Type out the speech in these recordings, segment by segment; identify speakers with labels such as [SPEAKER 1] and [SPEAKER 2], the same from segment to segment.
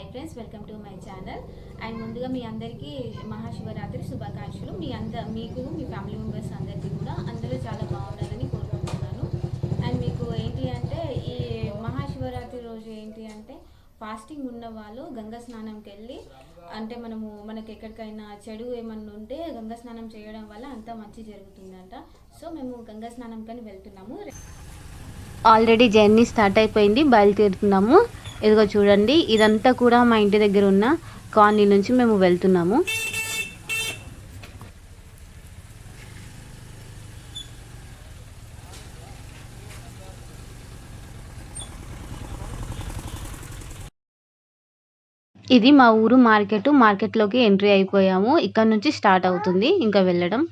[SPEAKER 1] Hi friends welcome to my channel and ముందుగా మీ అందరికీ మహాశివరాత్రి శుభాకాంక్షలు. మీ అంద మీకు మీ ఫ్యామిలీ మెంబర్స్ అందరికీ కూడా అందరూ చాలా బాగుండాలని కోరుకుంటున్నాను. అండ్ మీకు ఏంటి అంటే ఈ మహాశివరాత్రి రోజు ఏంటి అంటే ఫాస్టింగ్ ఉన్న వాళ్ళు గంగా స్నానంకి వెళ్ళి అంటే మనము మనకి ఎక్కడికైనా చెడు ఏమన్నా ఉంటే గంగా స్నానం చేయడం వల్ల అంతా మంచి జరుగుతుందంట. సో మేము గంగా స్నానంకని వెళ్తున్నాము. ఆల్రెడీ జర్నీ స్టార్ట్ అయిపోయింది బయలుదేరుతున్నాము. ఇదిగో చూడండి ఇదంతా కూడా మా ఇంటి దగ్గర ఉన్న కాలనీ నుంచి మేము వెళ్తున్నాము. ఇది మా ఊరు మార్కెట్ మార్కెట్లోకి ఎంట్రీ అయిపోయాము. ఇక్కడ నుంచి స్టార్ట్ అవుతుంది ఇంకా వెళ్ళడం.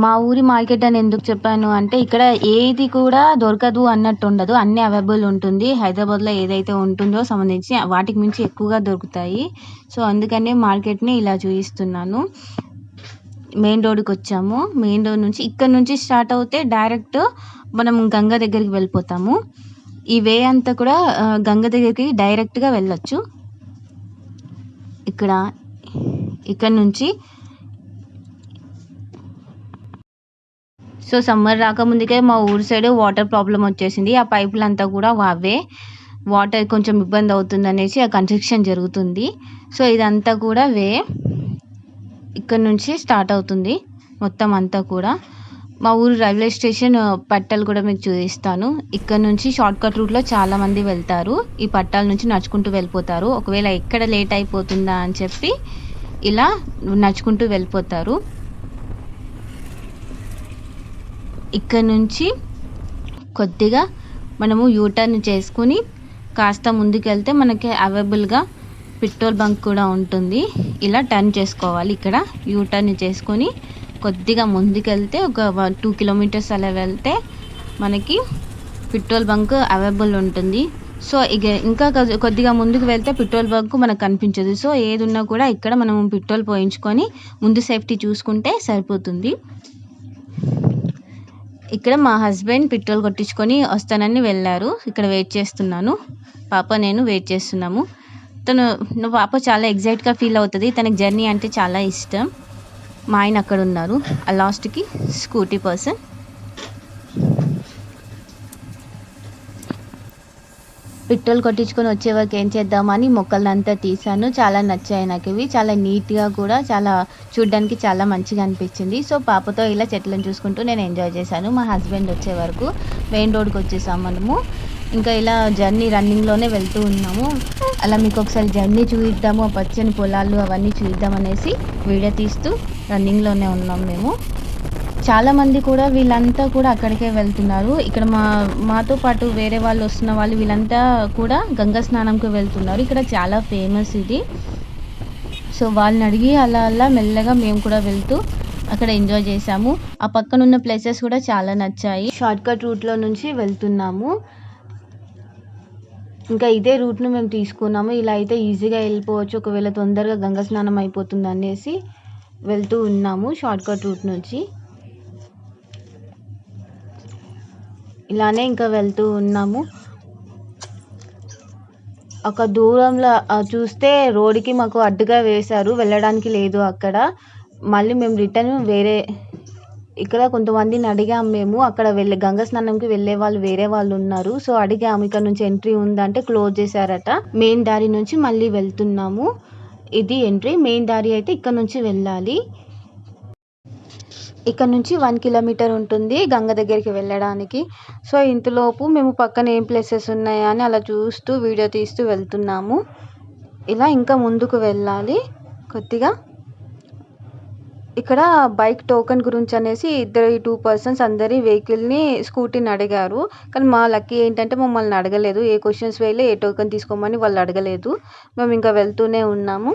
[SPEAKER 1] మా ఊరి మార్కెట్ అని ఎందుకు చెప్పాను అంటే ఇక్కడ ఏది కూడా దొరకదు అన్నట్టు ఉండదు. అన్ని అవైలబుల్ ఉంటుంది. హైదరాబాద్లో ఏదైతే ఉంటుందో సంబంధించి వాటికి మించి ఎక్కువగా దొరుకుతాయి. సో అందుకనే మార్కెట్ని ఇలా చూపిస్తున్నాను మెయిన్ రోడ్కి వచ్చాము. మెయిన్ రోడ్ నుంచి ఇక్కడ నుంచి స్టార్ట్ అవుతే డైరెక్ట్ మనం గంగ దగ్గరికి వెళ్ళిపోతాము. ఈ వే అంతా కూడా గంగ దగ్గరికి డైరెక్ట్గా వెళ్ళొచ్చు. ఇక్కడ ఇక్కడ నుంచి సో సమ్మర్ రాకముందుకే మా ఊరు సైడ్ వాటర్ ప్రాబ్లం వచ్చేసింది. ఆ పైపులు అంతా కూడా అవే వాటర్ కొంచెం ఇబ్బంది అవుతుంది అనేసి ఆ కన్స్ట్రక్షన్ జరుగుతుంది. సో ఇదంతా కూడా వే ఇక్కడ నుంచి స్టార్ట్ అవుతుంది. మొత్తం అంతా కూడా. మా ఊరు రైల్వే స్టేషన్ పట్టాలు కూడా మీకు చూపిస్తాను. ఇక్కడ నుంచి షార్ట్ కట్ రూట్లో చాలామంది వెళ్తారు. ఈ పట్టాల నుంచి నడుచుకుంటూ వెళ్ళిపోతారు. ఒకవేళ ఎక్కడ లేట్ అయిపోతుందా అని చెప్పి ఇలా నడుచుకుంటూ వెళ్ళిపోతారు. ఇక్కడ నుంచి కొద్దిగా మనము యూటర్న్ చేసుకుని కాస్త ముందుకెళ్తే మనకి అవైలబుల్గా పెట్రోల్ బంక్ కూడా ఉంటుంది. ఇలా టర్న్ చేసుకోవాలి. ఇక్కడ యూటర్న్ చేసుకొని కొద్దిగా ముందుకెళ్తే ఒక టూ కిలోమీటర్స్ అలా వెళ్తే మనకి పెట్రోల్ బంక్ అవైలబుల్ ఉంటుంది. సో ఇక ఇంకా కొద్ది- కొద్దిగా ముందుకు వెళ్తే పెట్రోల్ బంక్ మనకు కనిపించదు. సో ఏది ఉన్నా కూడా ఇక్కడ మనం పెట్రోల్ పోయించుకొని ముందు సేఫ్టీ చూసుకుంటే సరిపోతుంది. ఇక్కడ మా హస్బెండ్ పెట్రోల్ కొట్టించుకొని వస్తానని వెళ్ళారు. ఇక్కడ వెయిట్ చేస్తున్నాను. పాప నేను వెయిట్ చేస్తున్నాము. తను నా పాప చాలా ఎగ్జైట్గా ఫీల్ అవుతుంది. తనకి జర్నీ అంటే చాలా ఇష్టం. మా ఆయన అక్కడ ఉన్నారు ఆ లాస్ట్కి స్కూటీ పర్సన్. పెట్రోల్ కొట్టించుకొని వచ్చే వరకు ఏం చేద్దామని మొక్కలంతా తీసాను చాలా నచ్చాయి నాకు ఇవి. చాలా నీట్గా కూడా చాలా చూడ్డానికి చాలా మంచిగా అనిపించింది. సో పాపతో ఇలా చెట్లను చూసుకుంటూ నేను ఎంజాయ్ చేశాను. మా హస్బెండ్ వచ్చే వరకు మెయిన్ రోడ్కి వచ్చేసాం మనము. ఇంకా ఇలా జర్నీ రన్నింగ్లోనే వెళ్తూ ఉన్నాము. అలా మీకు ఒకసారి జర్నీ చూద్దాము ఆ పచ్చని పొలాలు అవన్నీ చూద్దాం అనేసి వీడియో తీస్తూ రన్నింగ్లోనే ఉన్నాం మేము. చాలా మంది కూడా వీళ్ళంతా కూడా అక్కడికే వెళ్తున్నారు. ఇక్కడ మా మాతో పాటు వేరే వాళ్ళు వస్తున్న వాళ్ళు వీళ్ళంతా కూడా గంగా స్నానంకి వెళ్తున్నారు. ఇక్కడ చాలా ఫేమస్ ఇది. సో వాళ్ళని అడిగి అలా అలా మెల్లగా మేము కూడా వెళ్తూ అక్కడ ఎంజాయ్ చేసాము ఆ పక్కన ఉన్న ప్లేసెస్ కూడా చాలా నచ్చాయి. షార్ట్కట్ రూట్లో నుంచి వెళ్తున్నాము. ఇంకా ఇదే రూట్ను మేము తీసుకున్నాము. ఇలా అయితే ఈజీగా వెళ్ళిపోవచ్చు. ఒకవేళ తొందరగా గంగా స్నానం అయిపోతుంది అనేసి వెళ్తూ ఉన్నాము షార్ట్కట్ రూట్ నుంచి. ఇలానే ఇంకా వెళ్తూ ఉన్నాము. ఒక దూరంలో చూస్తే రోడ్డుకి మాకు అడ్డుగా వేశారు. వెళ్ళడానికి లేదు అక్కడ. మళ్ళీ మేము రిటర్న్ వేరే ఇక్కడ కొంతమందిని అడిగాము మేము. అక్కడ వెళ్ళే గంగా స్నానంకి వెళ్ళే వాళ్ళు వేరే వాళ్ళు ఉన్నారు. సో అడిగాము ఇక్కడ నుంచి ఎంట్రీ ఉందంటే క్లోజ్ చేశారట. మెయిన్ దారి నుంచి మళ్ళీ వెళ్తున్నాము. ఇది ఎంట్రీ. మెయిన్ దారి అయితే ఇక్కడ నుంచి వెళ్ళాలి. ఇక్కడ నుంచి వన్ కిలోమీటర్ ఉంటుంది గంగ దగ్గరికి వెళ్ళడానికి. సో ఇంతలోపు మేము పక్కన ఏం ప్లేసెస్ ఉన్నాయా అని అలా చూస్తూ వీడియో తీస్తూ వెళ్తున్నాము. ఇలా ఇంకా ముందుకు వెళ్ళాలి. కొద్దిగా ఇక్కడ బైక్ టోకెన్ గురించి అనేసి ఇద్దరు ఈ టూ పర్సన్స్ అందరి వెహికల్ని స్కూటీని అడిగారు. కానీ మా లక్కీ ఏంటంటే మమ్మల్ని అడగలేదు. ఏ క్వశ్చన్స్ వేయలే ఏ టోకెన్ తీసుకోమని వాళ్ళు అడగలేదు. మేము ఇంకా వెళ్తూనే ఉన్నాము.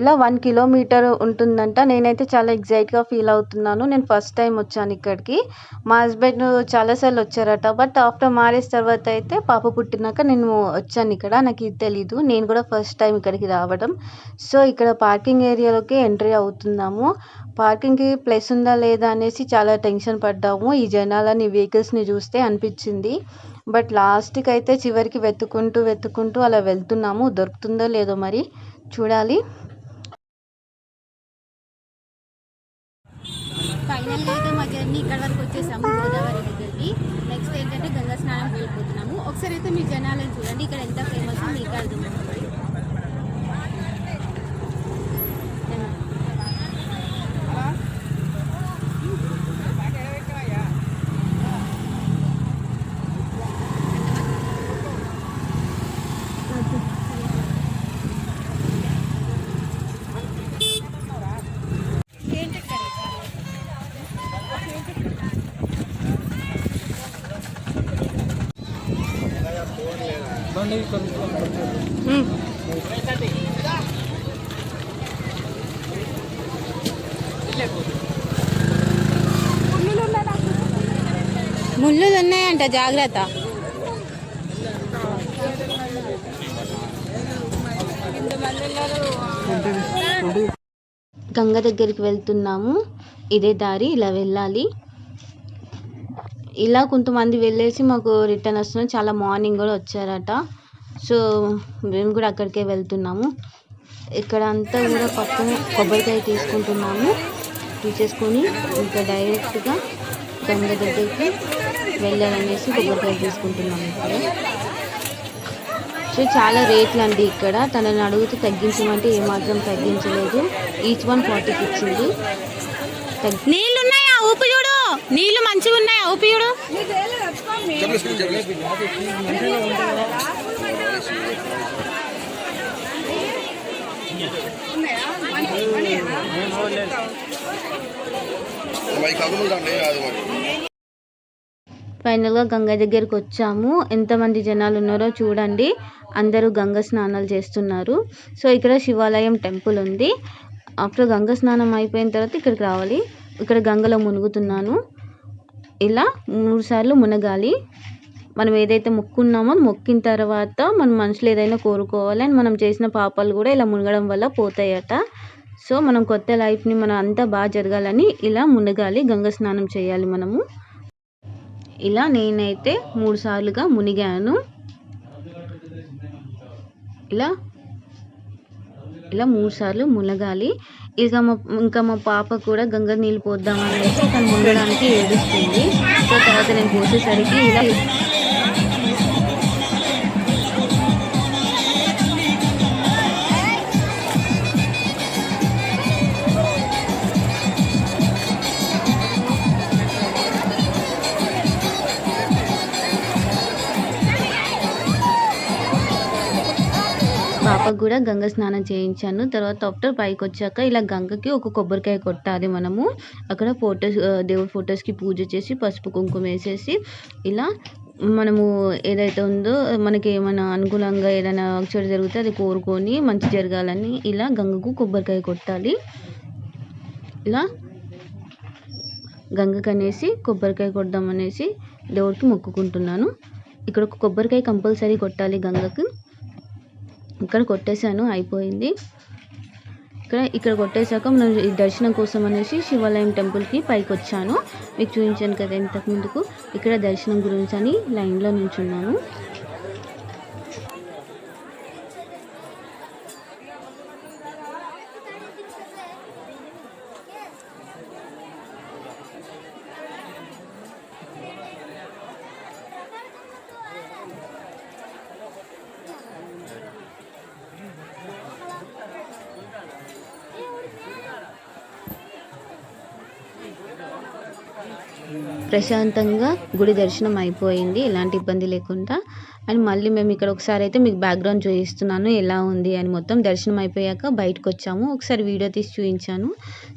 [SPEAKER 1] ఇలా వన్ కిలోమీటర్ ఉంటుందంట. నేనైతే చాలా ఎగ్జైట్గా ఫీల్ అవుతున్నాను. నేను ఫస్ట్ టైం వచ్చాను ఇక్కడికి. మా హస్బెండ్ చాలాసార్లు వచ్చారట. బట్ ఆఫ్టర్ మ్యారేజ్ తర్వాత అయితే పాప పుట్టినాక నేను వచ్చాను ఇక్కడ. నాకు ఇది తెలీదు. నేను కూడా ఫస్ట్ టైం ఇక్కడికి రావడం. సో ఇక్కడ పార్కింగ్ ఏరియాలోకి ఎంట్రీ అవుతున్నాము. పార్కింగ్కి ప్లేస్ ఉందా లేదా అనేసి చాలా టెన్షన్ పడ్డాము. ఈ జనాలని వెహికల్స్ని చూస్తే అనిపించింది. బట్ లాస్ట్కి అయితే చివరికి వెతుకుంటూ వెతుక్కుంటూ అలా వెళ్తున్నాము. దొరుకుతుందో లేదో మరి చూడాలి.
[SPEAKER 2] ఫైనల్గా అయితే మా జర్నీ ఇక్కడ వరకు వచ్చేసాము గోదావరి దగ్గరికి. నెక్స్ట్ ఏంటంటే గంగా స్నానం వెళ్ళిపోతున్నాము. ఒకసారి అయితే మీ జనాలను చూడండి ఇక్కడ ఎంత ఫేమస్ మీకు అర్థమవుతుంది ముళ్ళులు ఉన్నాయంట జాగ్రత్త.
[SPEAKER 1] గంగ దగ్గరికి వెళ్తున్నాము. ఇదే దారి ఇలా వెళ్ళాలి. ఇలా కొంతమంది వెళ్ళేసి మాకు రిటర్న్ వస్తున్నాం చాలా మార్నింగ్ కూడా వచ్చారట. సో మేము కూడా అక్కడికే వెళ్తున్నాము. ఇక్కడ అంతా కూడా పక్కన కొబ్బరికాయ తీసుకుంటున్నాము. తీసేసుకొని ఇంకా డైరెక్ట్గా గంగ దగ్గరికి వెళ్ళాలనేసి కొబ్బరికాయ తీసుకుంటున్నాము ఇక్కడ. సో చాలా రేట్లు అండి ఇక్కడ. తనని అడిగితే తగ్గించమంటే ఏమాత్రం తగ్గించలేదు. ఈచ్ వన్ ఫార్టీకి ఇచ్చింది. తగ్గి
[SPEAKER 2] నీళ్ళు ఉన్నాయా ఊపు చూడు. నీళ్ళు మంచిగా ఉన్నాయా ఊపి
[SPEAKER 1] ఫైనల్గా గంగ దగ్గరికి వచ్చాము. ఎంతమంది జనాలు ఉన్నారో చూడండి. అందరూ గంగ స్నానాలు చేస్తున్నారు. సో ఇక్కడ శివాలయం టెంపుల్ ఉంది. ఆఫ్టర్ గంగ స్నానం అయిపోయిన తర్వాత ఇక్కడికి రావాలి. ఇక్కడ గంగలో మునుగుతున్నాను. ఇలా మూడు సార్లు మునగాలి. మనం ఏదైతే మొక్కున్నామో మొక్కిన తర్వాత మన మనసులో ఏదైనా కోరుకోవాలి అండ్ మనం చేసిన పాపాలు కూడా ఇలా మునగడం వల్ల పోతాయట. సో మనం కొత్త లైఫ్ని మనం అంతా బాగా జరగాలని ఇలా మునగాలి గంగ స్నానం చేయాలి మనము. ఇలా నేనైతే మూడు సార్లుగా మునిగాను. ఇలా ఇలా మూడు సార్లు మునగాలి. ఇక మా ఇంకా మా పాప కూడా గంగ నీళ్ళు పోద్దామనేసి తను మునగడానికి ఏడుస్తుంది. సో తర్వాత నేను పోసేసరికి ఇలా పాపకు కూడా గంగ స్నానం చేయించాను. తర్వాత ఆఫ్టర్ పైకి వచ్చాక ఇలా గంగకి ఒక కొబ్బరికాయ కొట్టాలి మనము. అక్కడ ఫొటోస్ దేవుడి ఫొటోస్కి పూజ చేసి పసుపు కుంకుమ వేసేసి ఇలా మనము ఏదైతే ఉందో మనకి ఏమైనా అనుకూలంగా ఏదైనా చెడు జరిగితే అది కోరుకొని మంచి జరగాలని ఇలా గంగకు కొబ్బరికాయ కొట్టాలి. ఇలా గంగకు అనేసి కొబ్బరికాయ కొడదాం అనేసి దేవుడికి మొక్కుకుంటున్నాను. ఇక్కడ ఒక కొబ్బరికాయ కంపల్సరీ కొట్టాలి గంగకు. ఇక్కడ కొట్టేశాను అయిపోయింది. ఇక్కడ ఇక్కడ కొట్టేశాక మనం ఈ దర్శనం కోసం అనేసి శివాలయం టెంపుల్కి పైకి వచ్చాను మీకు చూపించాను కదా ఇంతకు ముందుకు. ఇక్కడ దర్శనం గురించి అని లైన్లో నిల్చున్నాను. ప్రశాంతంగా గుడి దర్శనం అయిపోయింది. ఎలాంటి ఇబ్బంది లేకుండా అండ్ మళ్ళీ మేము ఇక్కడ ఒకసారి అయితే మీకు బ్యాక్గ్రౌండ్ చూపిస్తున్నాను ఎలా ఉంది అని మొత్తం దర్శనం అయిపోయాక బయటకు వచ్చాము. ఒకసారి వీడియో తీసి చూపించాను.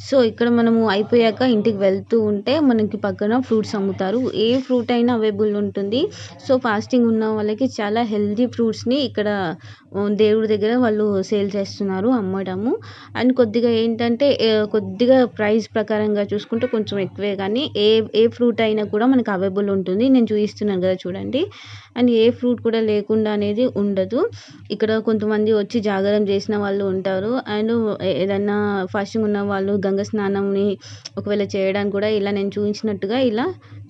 [SPEAKER 1] సో ఇక్కడ మనము అయిపోయాక ఇంటికి వెళ్తూ ఉంటే మనకి పక్కన ఫ్రూట్స్ అమ్ముతారు. ఏ ఫ్రూట్ అయినా అవైలబుల్ ఉంటుంది. సో ఫాస్టింగ్ ఉన్న వాళ్ళకి చాలా హెల్దీ ఫ్రూట్స్ని ఇక్కడ దేవుడి దగ్గర వాళ్ళు సేల్ చేస్తున్నారు అమ్మడము. అండ్ కొద్దిగా ఏంటంటే కొద్దిగా ప్రైస్ ప్రకారంగా చూసుకుంటే కొంచెం ఎక్కువే కానీ ఏ ఏ ఫ్రూట్ ఫ్రూట్ అయినా కూడా మనకు అవైలబుల్ ఉంటుంది. నేను చూపిస్తున్నాను కదా చూడండి. అండ్ ఏ ఫ్రూట్ కూడా లేకుండా అనేది ఉండదు. ఇక్కడ కొంతమంది వచ్చి జాగారం చేసిన వాళ్ళు ఉంటారు. అండ్ ఏదైనా ఫాస్టింగ్ ఉన్న వాళ్ళు గంగ స్నానంని ఒకవేళ చేయడానికి కూడా ఇలా నేను చూపించినట్టుగా ఇలా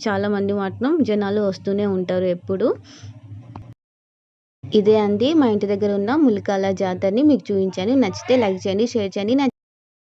[SPEAKER 1] చాలామంది మాత్రం జనాలు వస్తూనే ఉంటారు ఎప్పుడు. ఇదే అండి. మా ఇంటి దగ్గర ఉన్న ములికాల జాతరని మీకు చూపించాను. నచ్చితే లైక్ చేయండి షేర్ చేయండి.